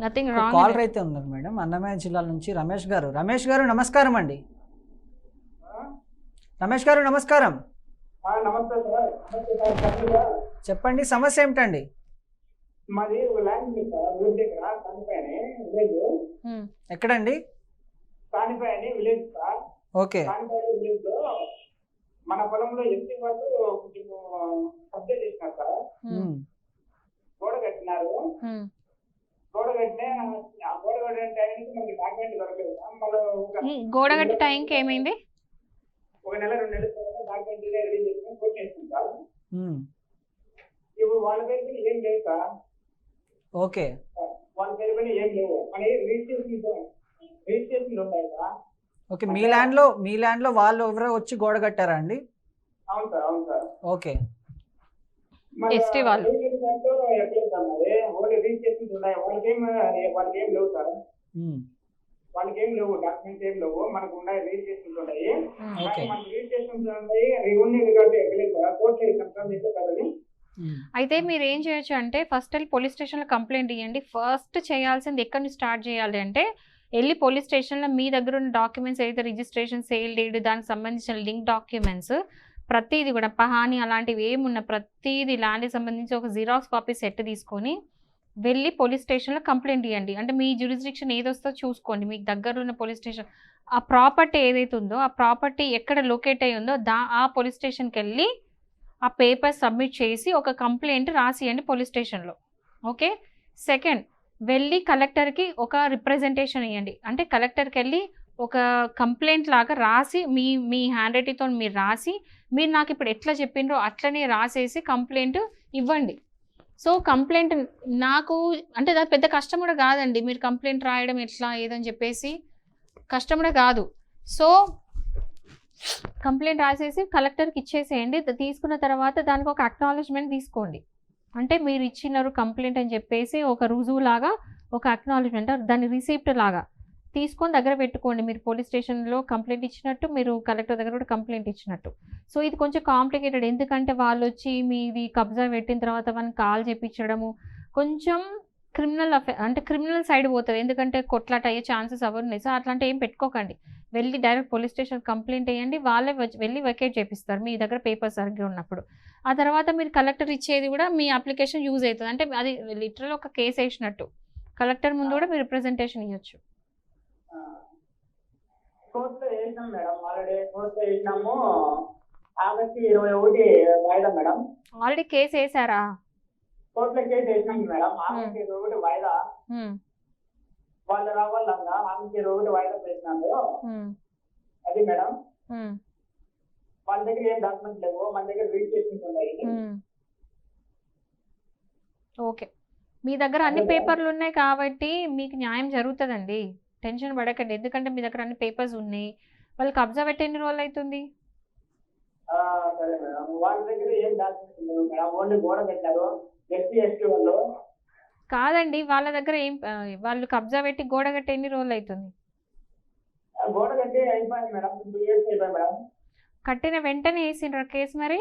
Nothing caller wrong అయితే ఉన్నారు madam Annamayya జిల్లా నుంచి రమేష్ గారు. రమేష్ గారు నమస్కారం అండి. రమేష్ గారు నమస్కారం. ఆ, నమస్తే సార్. నమస్తే సార్ చెప్పండి సమస్య ఏమిటండి? మాది ఒక ల్యాండ్ ఉంది సార్ ఊరి దగ్గర కానిపాయని విలేజ్. ఎక్కడండి? Kanipayani village sir. Okay. Kanipayani విలేజ్లో మన పొలంలో ఎస్టీ వాళ్ళు కొంచెం కబ్జా చేసినారు సార్. గోడ కట్టినారు. గోడ కట్టి టైంకి ఏమైంది? ఒక నెల రెండు నెలల తర్వాత డాక్యుమెంట్ రెడీ చేసుకుని సార్. ఉమ్. ఇప్పుడు వాళ్ళ పేరు ఏం లేదు సార్. ఓకే. వాళ్ళ పేరు మీద ఏం లేవు మన రిజిస్ట్రేషన్ రిజిస్ట్రేషన్ ఉన్నాయి సార్? ఓకే మీ ల్యాండ్లో మీ ల్యాండ్లో వాళ్ళు ఎవరో వచ్చి గోడ కట్టారా అండి? అవును సార్ అవును సార్. ఓకే. ST వాళ్ళు. రిజిస్ట్రేషన్ దాంట్లో ఎట్లా సార్ మరి ఓన్లీ రిజిస్ట్రేషన్స్ ఉన్నాయి. వాళ్ళకేం వాళ్ళకి ఏం లేవు సార్. ఉమ్. వాళ్ళకి ఏం లేవు డాక్యుమెంట్స్ ఏం లేవు. మనకు ఉన్నాయి రిజిస్ట్రేషన్స్ ఉన్నాయి. ఓకే కానీ మనకి రిజిస్ట్రేషన్స్ ఉన్నాయి రెవెన్యూ రికార్డు ఎక్కలేదు సార్. కోర్టులో ఇస్తాం సార్ మీకు కదండి ఉమ్. అయితే మీరు ఏం చేయొచ్చు అంటే ఫస్ట్ వెళ్ళి పోలీస్ స్టేషన్లో కంప్లైంట్ ఇవ్వండి ఫస్ట్ చేయాల్సింది ఎక్కడి నుంచి స్టార్ట్ చేయాలి అంటే వెళ్ళి పోలీస్ స్టేషన్లో మీ దగ్గర ఉన్న డాక్యుమెంట్స్ ఏదైతే రిజిస్ట్రేషన్ సేల్ డేట్ దానికి సంబంధించిన లింక్ డాక్యుమెంట్స్ ప్రతిదీ కూడా పహాని అలాంటివి ఏమున్న ప్రతిది ల్యాండ్కి సంబంధించి ఒక జిరాక్స్ కాపీ సెట్ తీసుకొని వెళ్ళి పోలీస్ స్టేషన్లో కంప్లైంట్ ఇవ్వండి అంటే మీ జ్యూరిస్డిక్షన్ ఏదొస్తో చూసుకోండి. మీకు దగ్గర ఉన్న పోలీస్ స్టేషన్ ఆ ప్రాపర్టీ ఏదైతే ఉందో ఆ ప్రాపర్టీ ఎక్కడ లొకేట్ అయి ఉందో దా ఆ పోలీస్ స్టేషన్కి వెళ్ళి ఆ పేపర్ సబ్మిట్ చేసి ఒక కంప్లైంట్ రాసియండి పోలీస్ స్టేషన్లో ఓకే? సెకండ్ వెళ్ళి కలెక్టర్కి ఒక రిప్రజెంటేషన్ ఇవ్వండి అంటే కలెక్టర్కి వెళ్ళి ఒక కంప్లైంట్ లాగా రాసి మీ మీ హ్యాండ్ రైటింగ్తో మీరు రాసి మీరు నాకు ఇప్పుడు ఎట్లా చెప్పిండ్రో అట్లనే రాసేసి కంప్లైంట్ ఇవ్వండి. సో కంప్లైంట్ నాకు అంటే అది పెద్ద కష్టం కూడా కాదండి. మీరు కంప్లైంట్ రాయడం ఎట్లా ఏదని చెప్పేసి కష్టం కూడా కాదు. సో కంప్లైంట్ రాసేసి కలెక్టర్కి ఇచ్చేసేయండి. తీసుకున్న తర్వాత దానికి ఒక అక్నాలజ్మెంట్ తీసుకోండి. అంటే మీరు ఇచ్చినారు కంప్లైంట్ అని చెప్పేసి ఒక రుజువు లాగా ఒక అక్నాలజ్మెంట్ దాని రిసీప్ట్ లాగా. తీసుకొని దగ్గర పెట్టుకోండి. మీరు పోలీస్ స్టేషన్లో కంప్లైంట్ ఇచ్చినట్టు మీరు కలెక్టర్ దగ్గర కూడా కంప్లైంట్ ఇచ్చినట్టు. సో ఇది కొంచెం కాంప్లికేటెడ్. ఎందుకంటే వాళ్ళు వచ్చి మీది కబ్జా పెట్టిన తర్వాత వాళ్ళని కాల్ చేపించడము కొంచెం క్రిమినల్ అఫే అంటే క్రిమినల్ సైడ్ పోతుంది. ఎందుకంటే కొట్లాట అయ్యే ఛాన్సెస్ ఎవరు ఉన్నాయి. సో అట్లాంటి ఏం పెట్టుకోకండి. వెళ్ళి డైరెక్ట్ పోలీస్ స్టేషన్ కంప్లైంట్ వేయండి వాళ్ళే వచ్చి వెళ్ళి వెకేట్ చేపిస్తారు. మీ దగ్గర పేపర్ సరిగ్గా ఉన్నప్పుడు. ఆ తర్వాత మీరు కలెక్టర్ ఇచ్చేది కూడా మీ అప్లికేషన్ యూజ్ అవుతుంది. అంటే అది లిటరల్ ఒక కేసు వేసినట్టు. కలెక్టర్ ముందు కూడా మీరు రిప్రజెంటేషన్ ఇవ్వచ్చు కోర్టులో వేసినాం మేడం ఆల్రెడీ కోర్టులో వేసినాము ఆగస్టు ఇరవై ఒకటి వాయిదా మేడం. ఆల్రెడీ కేసు వేసారా? కోర్టులో కేసు వేసినాం మేడం. ఆగస్టు ఇరవై ఒకటి వాయిదా. హ్మ్, వాళ్ళు రావాలంగా ఆగస్టు ఇరవై ఒకటి వాయిదా వేసినాము హ్మ్, అది మేడం. వాళ్ళ దగ్గర ఏం డాక్యుమెంట్స్ లేవు. మన దగ్గర ఉన్నాయి. హ్మ్. ఓకే మీ దగ్గర అన్ని పేపర్లు ఉన్నాయి కాబట్టి మీకు న్యాయం జరుగుతుందండి. టెన్షన్ పడకండి. ఎందుకంటే మీ దగ్గర అన్ని పేపర్స్ ఉన్నాయి. వాళ్ళు కబ్జా పెట్టి ఎన్ని రోజులు అవుతుంది ఆ, సరే మేడం. వాళ్ళ దగ్గర ఏం డాక్యుమెంట్స్ లేవు మేడం. ఓన్లీ గోడ పెట్టారు. ఎస్సీ ఎస్టీ వాళ్ళు. కాదండి. వాళ్ళ దగ్గర ఏం ఆ, వాళ్ళు కబ్జా పెట్టి గోడ కట్టి ఎన్ని రోజులు అవుతుంది ఆ గోడ కట్టి అయిపోయింది మేడం. టూ ఇయర్స్ అయిపోయింది మేడం. కట్టిన వెంటనే వేసిండ్రా కేసు మరి?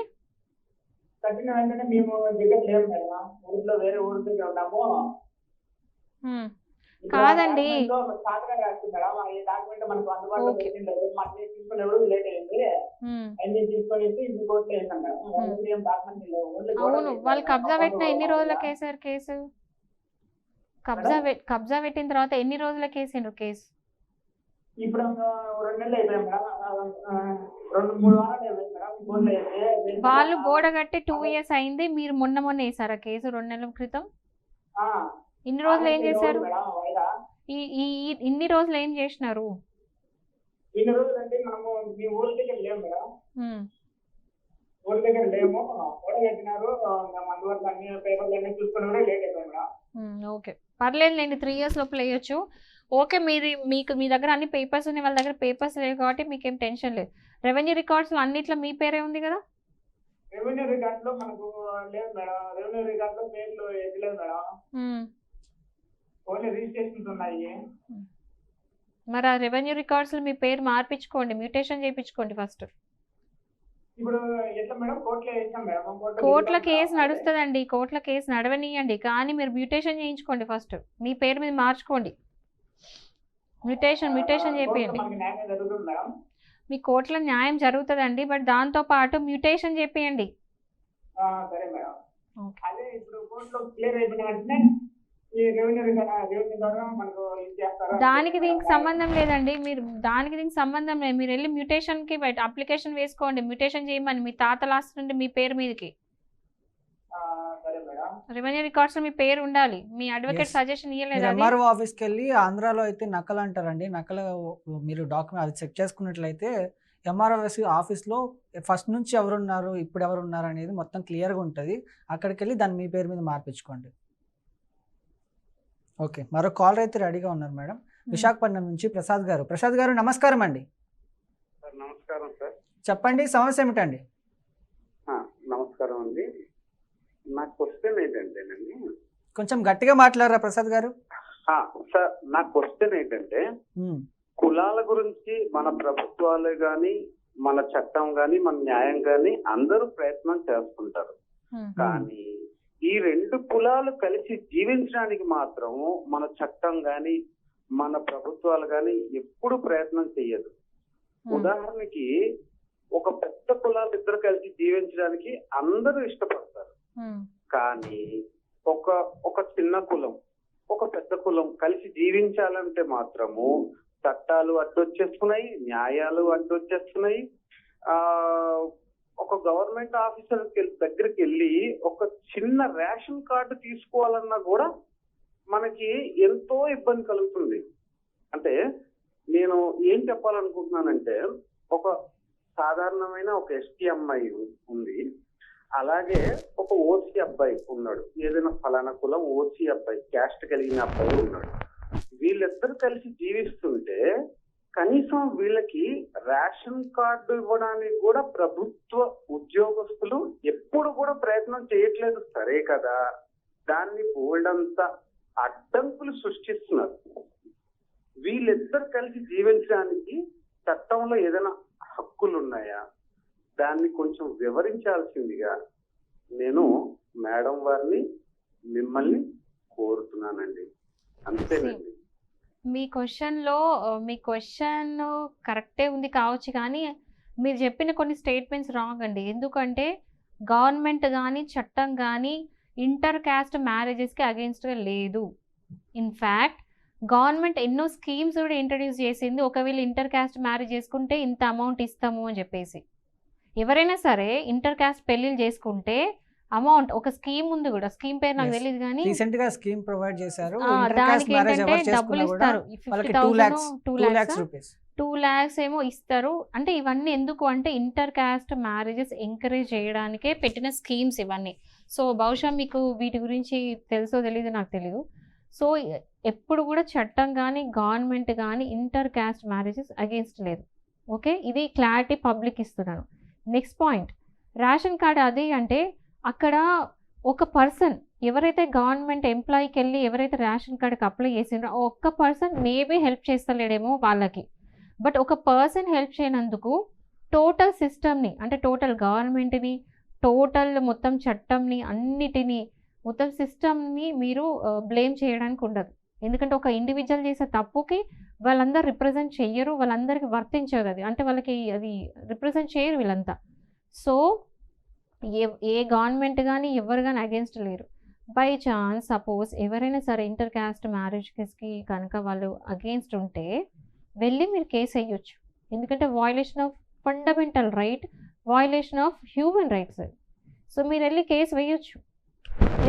కట్టిన వెంటనే మేము దగ్గర లేము మేడం. ఊరిలో వేరే ఊరి దగ్గర ఉన్నాము. కాదండి. అవును. వాళ్ళు కబ్జా పెట్టిన ఎన్ని రోజులకి వేసారు కేసు కబ్జా కబ్జా పెట్టిన తర్వాత ఎన్ని రోజులకి వేసిండ్రు కేసు? ఇప్పుడు ఆ, రెండు నెలలు అయిపోయాయి మేడం. ఆ, ఆ, రెండు మూడు వారాలు అయిపోయింది మేడం. కోర్టులో వేసి వాళ్ళు గోడ కట్టి టూ ఇయర్స్ అయింది. మీరు మొన్న మొన్న వేసారా కేసు రెండు నెలల క్రితం? ఇన్ని రోజులు ఏం చేశారు? ఈ ఈ ఇన్ని రోజులు ఏం చేసినారు? ఇన్ని రోజులు అంటే మనము మీ ఊరి దగ్గర లేము మేడం. ఊరి దగ్గర లేము. గోడ కట్టినారు అందువల్ల అన్ని పేపర్లు అన్ని చూసుకుని కూడా లేట్ అయిపోయింది మేడం హ్మ్, ఓకే. పర్లేదు లేండి త్రీ ఇయర్స్ లోపల వేయచ్చు ఓకే మీది మీకు మీ దగ్గర అన్ని పేపర్స్ ఉన్నాయి వాళ్ళ దగ్గర పేపర్స్ లేవు కాబట్టి మీకేం టెన్షన్ లేదు. రెవెన్యూ రికార్డ్స్ అన్నిట్లో మీ పేరే ఉంది కదా? రెవెన్యూ రికార్డ్లో మనకు లేదు మేడం. రెవెన్యూ రికార్డ్లో పేర్లు ఏది లేదు మేడం. ఓన్లీ రిజిస్ట్రేషన్స్ ఉన్నాయి. మరి ఆ రెవెన్యూ రికార్డ్స్లో మీ పేరు మార్పించుకోండి మ్యూటేషన్ చేయించుకోండి ఫస్ట్. ఇప్పుడు ఎట్లా మేడం? కోర్టులో మేడం. కేసు. నడుస్తుందండి. కోర్టుల కేసు నడవనియండి. కానీ మీరు మ్యూటేషన్ చేయించుకోండి ఫస్ట్. మీ పేరు మీద మార్చుకోండి. Mutation mutation చేపియండి. మీ కోర్టులో న్యాయం జరుగుతుందండి. బట్ దాంతో పాటు మ్యూటేషన్ చేపియండి. ఆ, సరే మేడం. ఓకే. అదే ఇప్పుడు కోర్టులో క్లియర్ అయిపోయిన వెంటనే ఈ రెవెన్యూ రెవెన్యూ ద్వారా మనకు ఇది చేస్తారా? దానికి దీనికి సంబంధం లేదండి. మీరు దానికి దీనికి సంబంధం లేదు. మీరు వెళ్ళి మ్యూటేషన్కి బయట అప్లికేషన్ వేసుకోండి. మ్యూటేషన్ చేయమని మీ తాత లాస్ట్ నుండి మీ పేరు మీదకి. ఆ, సరే మేడం. రెవెన్యూ రికార్డ్స్లో మీ పేరు ఉండాలి. మీ అడ్వకేట్. సజెషన్ ఇవ్వలేదు ఎంఆర్ఓ ఆఫీస్కి వెళ్ళి ఆంధ్రాలో అయితే నకలు అంటారండి. నకలు మీరు డాక్యుమెంట్ అది చెక్ చేసుకున్నట్లయితే ఎంఆర్ఓ ఆఫీస్లో ఫస్ట్ నుంచి ఎవరున్నారు ఇప్పుడు ఎవరు ఉన్నారు అనేది మొత్తం క్లియర్గా ఉంటుంది. అక్కడికి వెళ్ళి దాన్ని మీ పేరు మీద మార్పించుకోండి. ఓకే. మరో కాలర్ అయితే రెడీగా ఉన్నారు మేడం. విశాఖపట్నం నుంచి ప్రసాద్ గారు. ప్రసాద్ గారు నమస్కారం అండి. సార్ నమస్కారం సార్. చెప్పండి సమస్య ఏమిటండి? నమస్కారం అండి. నా క్వశ్చన్ ఏంటంటేనండి కొంచెం గట్టిగా మాట్లాడరా ప్రసాద్ గారు. ఆ, సార్ నా క్వశ్చన్ ఏంటంటే కులాల గురించి మన ప్రభుత్వాలు కానీ మన చట్టం కానీ మన న్యాయం కానీ అందరూ ప్రయత్నం చేస్తుంటారు. కానీ ఈ రెండు కులాలు కలిసి జీవించడానికి మాత్రం మన చట్టం కానీ మన ప్రభుత్వాలు కానీ ఎప్పుడు ప్రయత్నం చేయదు. ఉదాహరణకి ఒక పెద్ద కులాలు ఇద్దరు కలిసి జీవించడానికి అందరూ ఇష్టపడతారు. కానీ ఒక ఒక చిన్న కులం ఒక పెద్ద కులం కలిసి జీవించాలంటే మాత్రము చట్టాలు అడ్డొచ్చేస్తున్నాయి న్యాయాలు అడ్డొచ్చేస్తున్నాయి ఆ ఒక గవర్నమెంట్ ఆఫీసర్ దగ్గరికి వెళ్ళి ఒక చిన్న రేషన్ కార్డు తీసుకోవాలన్నా కూడా మనకి ఎంతో ఇబ్బంది కలుగుతుంది. అంటే నేను ఏం చెప్పాలనుకుంటున్నానంటే ఒక సాధారణమైన ఒక ఎస్టీ అమ్మాయి ఉంది. అలాగే ఒక ఓసీ అబ్బాయి ఉన్నాడు. ఏదైనా ఫలానా కులం ఓసీ అబ్బాయి క్యాస్ట్ కలిగిన అబ్బాయి ఉన్నాడు. వీళ్ళిద్దరు కలిసి జీవిస్తుంటే కనీసం వీళ్ళకి రేషన్ కార్డు ఇవ్వడానికి కూడా ప్రభుత్వ ఉద్యోగస్తులు ఎప్పుడు కూడా ప్రయత్నం చేయట్లేదు. సరే కదా. దాన్ని బోల్డంతా అడ్డంకులు సృష్టిస్తున్నారు. వీళ్ళిద్దరు కలిసి జీవించడానికి చట్టంలో ఏదైనా హక్కులు ఉన్నాయా దాన్ని కొంచెం వివరించాల్సిందిగా నేను మేడం వారిని మిమ్మల్ని కోరుతున్నానండి. అంతేనండి. మీ క్వశ్చన్లో మీ క్వశ్చన్ కరెక్టే ఉంది కావచ్చు కానీ మీరు చెప్పిన కొన్ని స్టేట్మెంట్స్ రాంగ్ అండి. ఎందుకంటే గవర్నమెంట్ కానీ చట్టం కానీ ఇంటర్ క్యాస్ట్ మ్యారేజెస్కి అగెన్స్ట్గా లేదు. ఇన్ఫ్యాక్ట్ గవర్నమెంట్ ఎన్నో స్కీమ్స్ కూడా ఇంట్రడ్యూస్ చేసింది. ఒకవేళ ఇంటర్ క్యాస్ట్ మ్యారేజ్ చేసుకుంటే ఇంత అమౌంట్ ఇస్తాము అని చెప్పేసి. ఎవరైనా సరే ఇంటర్ క్యాస్ట్ పెళ్ళిళ్ళు చేసుకుంటే అమౌంట్ ఒక స్కీమ్ ఉంది కూడా. స్కీమ్ పేరు నాకు. తెలియదు కానీ రీసెంట్గా స్కీమ్ ప్రొవైడ్ చేశారు. దానికి ఏంటంటే డబ్బులు ఇస్తారు. టూ థౌసండ్ టూ ల్యాక్స్ ఏమో ఇస్తారు. అంటే ఇవన్నీ ఎందుకు అంటే ఇంటర్ కాస్ట్ మ్యారేజెస్ ఎంకరేజ్ చేయడానికే పెట్టిన స్కీమ్స్ ఇవన్నీ. సో బహుశా మీకు వీటి గురించి తెలుసో తెలీదు నాకు తెలియదు సో ఎప్పుడు కూడా చట్టం కానీ గవర్నమెంట్ కానీ ఇంటర్ కాస్ట్ మ్యారేజెస్ అగేన్స్ట్ లేదు. ఓకే ఇది క్లారిటీ పబ్లిక్ ఇస్తున్నాను. నెక్స్ట్ పాయింట్ రేషన్ కార్డ్ అది అంటే అక్కడ ఒక పర్సన్ ఎవరైతే గవర్నమెంట్ ఎంప్లాయీకి వెళ్ళి ఎవరైతే రేషన్ కార్డ్కి అప్లై చేసిండ్రో ఒక్క పర్సన్ మేబీ హెల్ప్ చేస్తలేడేమో వాళ్ళకి. బట్ ఒక పర్సన్ హెల్ప్ చేయనందుకు టోటల్ సిస్టమ్ని అంటే టోటల్ గవర్నమెంట్ని టోటల్ మొత్తం చట్టంని అన్నిటినీ మొత్తం సిస్టమ్ని మీరు బ్లేమ్ చేయడానికి ఉండదు. ఎందుకంటే ఒక ఇండివిజువల్ చేసే తప్పుకి వాళ్ళందరూ రిప్రజెంట్ చెయ్యరు వాళ్ళందరికీ వర్తించదు అది. అంటే వాళ్ళకి అది రిప్రజెంట్ చేయరు వీళ్ళంతా. సో ఏ ఏ గవర్నమెంట్ కానీ ఎవరు కానీ అగేన్స్ట్ లేరు. బై ఛాన్స్ సపోజ్ ఎవరైనా సరే ఇంటర్ క్యాస్ట్ మ్యారేజ్కి కనుక వాళ్ళు అగేన్స్ట్ ఉంటే వెళ్ళి మీరు కేసు వేయొచ్చు. ఎందుకంటే violation of fundamental right violation of human rights so మీరు వెళ్ళి కేసు వేయొచ్చు.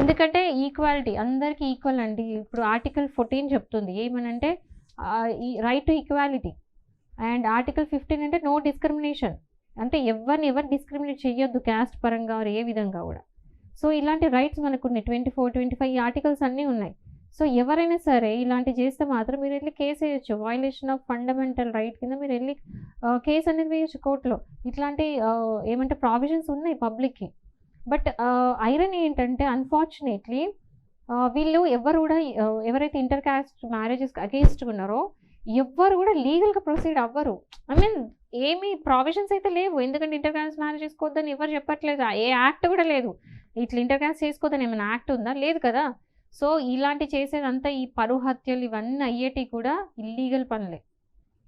ఎందుకంటే ఈక్వాలిటీ అందరికీ ఈక్వల్ అండి. ఇప్పుడు ఆర్టికల్ ఫోర్టీన్ చెప్తుంది. ఏమనంటే ఈ right to equality and article fifteen అంటే నో డిస్క్రిమినేషన్ అంటే ఎవరిని ఎవరు డిస్క్రిమినేట్ చేయొద్దు క్యాస్ట్ పరంగా ఏ విధంగా కూడా. సో ఇలాంటి రైట్స్ మనకు ఉన్నాయి. Twenty four twenty five articles అన్నీ ఉన్నాయి. సో ఎవరైనా సరే ఇలాంటి చేస్తే మాత్రం మీరు వెళ్ళి కేసు వేయచ్చు. వయలేషన్ ఆఫ్ ఫండమెంటల్ రైట్ కింద మీరు వెళ్ళి కేసు అనేది వేయచ్చు కోర్టులో ఇట్లాంటి ఏమంటే ప్రావిజన్స్ ఉన్నాయి పబ్లిక్కి బట్ ఐరన్ ఏంటంటే అన్ఫార్చునేట్లీ వీళ్ళు ఎవరు కూడా ఎవరైతే ఇంటర్ క్యాస్ట్ మ్యారేజెస్ అగేన్స్ట్ ఉన్నారో ఎవ్వరు కూడా లీగల్గా ప్రొసీడ్ అవ్వరు. ఐ మీన్ ఏమీ ప్రావిజన్స్ అయితే లేవు. ఎందుకంటే ఇంటర్ మేనేజ్ మ్యారేజ్ చేసుకోవద్దని ఎవరు చెప్పట్లేదు. ఏ యాక్ట్ కూడా లేదు. ఇట్లా ఇంటర్ చేసుకోవద్దని ఏమైనా యాక్ట్ ఉందా? లేదు కదా. సో ఇలాంటి చేసేదంతా ఈ పరువు హత్యలు ఇవన్నీ అయ్యేటి కూడా ఇల్లీగల్ పనులే.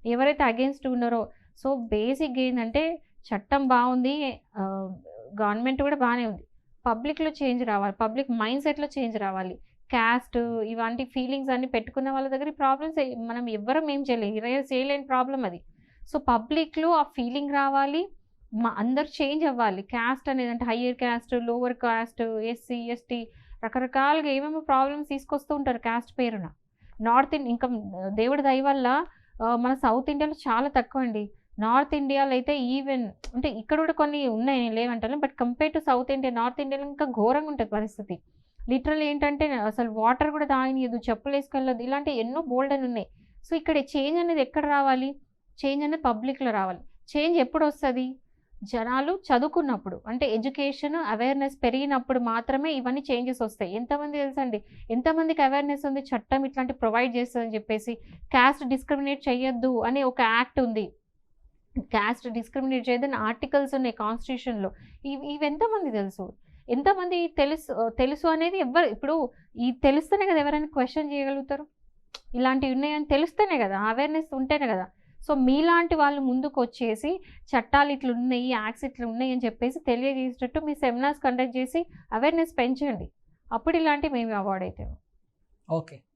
ఎవరైతే అగేన్స్ట్ ఉన్నారో. సో బేసిక్ ఏంటంటే చట్టం బాగుంది. గవర్నమెంట్ కూడా బాగానే ఉంది. పబ్లిక్లో చేంజ్ రావాలి. పబ్లిక్ మైండ్ సెట్లో చేంజ్ రావాలి. క్యాస్ట్ ఇలాంటి ఫీలింగ్స్ అన్ని పెట్టుకున్న వాళ్ళ దగ్గర ప్రాబ్లమ్స్ మనం ఎవ్వరం ఏం చేయలేము ఇరవై చేయలేని ప్రాబ్లం అది. సో పబ్లిక్లో ఆ ఫీలింగ్ రావాలి. మా అందరు చేంజ్ అవ్వాలి. క్యాస్ట్ అనేది అంటే higher caste lower caste SC ST రకరకాలుగా ఏమేమో ప్రాబ్లమ్స్ తీసుకొస్తూ ఉంటారు క్యాస్ట్ పేరున. నార్త్ ఇండియా ఇంకా దేవుడి దయ వల్ల మన సౌత్ ఇండియాలో చాలా తక్కువ అండి. నార్త్ ఇండియాలో అయితే ఈవెన్ అంటే ఇక్కడ కూడా కొన్ని ఉన్నాయి లేవంటాను but compare to South India North ఇండియాలో ఇంకా ఘోరంగా ఉంటుంది పరిస్థితి. లిటరల్ ఏంటంటే అసలు వాటర్ కూడా తాగనియదు చెప్పులు వేసుకెళ్ళదు ఇలాంటి ఎన్నో బోల్డ్ అని ఉన్నాయి. సో ఇక్కడ చేంజ్ అనేది ఎక్కడ రావాలి? చేంజ్ అనేది పబ్లిక్లో రావాలి. చేంజ్ ఎప్పుడు వస్తుంది జనాలు చదువుకున్నప్పుడు అంటే ఎడ్యుకేషన్ అవేర్నెస్ పెరిగినప్పుడు మాత్రమే ఇవన్నీ చేంజెస్ వస్తాయి. ఎంతమంది తెలుసండి? ఎంతమందికి అవేర్నెస్ ఉంది? చట్టం ఇట్లాంటి ప్రొవైడ్ చేస్తుందని చెప్పేసి క్యాస్ట్ డిస్క్రిమినేట్ చేయొద్దు అనే ఒక యాక్ట్ ఉంది. క్యాస్ట్ డిస్క్రిమినేట్ చేయదని ఆర్టికల్స్ ఉన్నాయి కాన్స్టిట్యూషన్లో. ఇవి ఇవి ఎంతమంది తెలుసు? ఎంతమంది తెలుసు తెలుసు అనేది ఎవరు ఇప్పుడు ఈ తెలుస్తేనే కదా ఎవరైనా క్వశ్చన్ చేయగలుగుతారు. ఇలాంటివి ఉన్నాయని తెలుస్తేనే కదా అవేర్నెస్ ఉంటేనే కదా. సో మీలాంటి వాళ్ళు ముందుకు వచ్చేసి చట్టాలు ఇట్లా ఉన్నాయి యాక్స్ ఇట్లా ఉన్నాయి అని చెప్పేసి తెలియజేసేటట్టు మీ సెమినార్స్ కండక్ట్ చేసి అవేర్నెస్ పెంచండి. అప్పుడు ఇలాంటివి మేము అవార్డ్ అవుతాము. ఓకే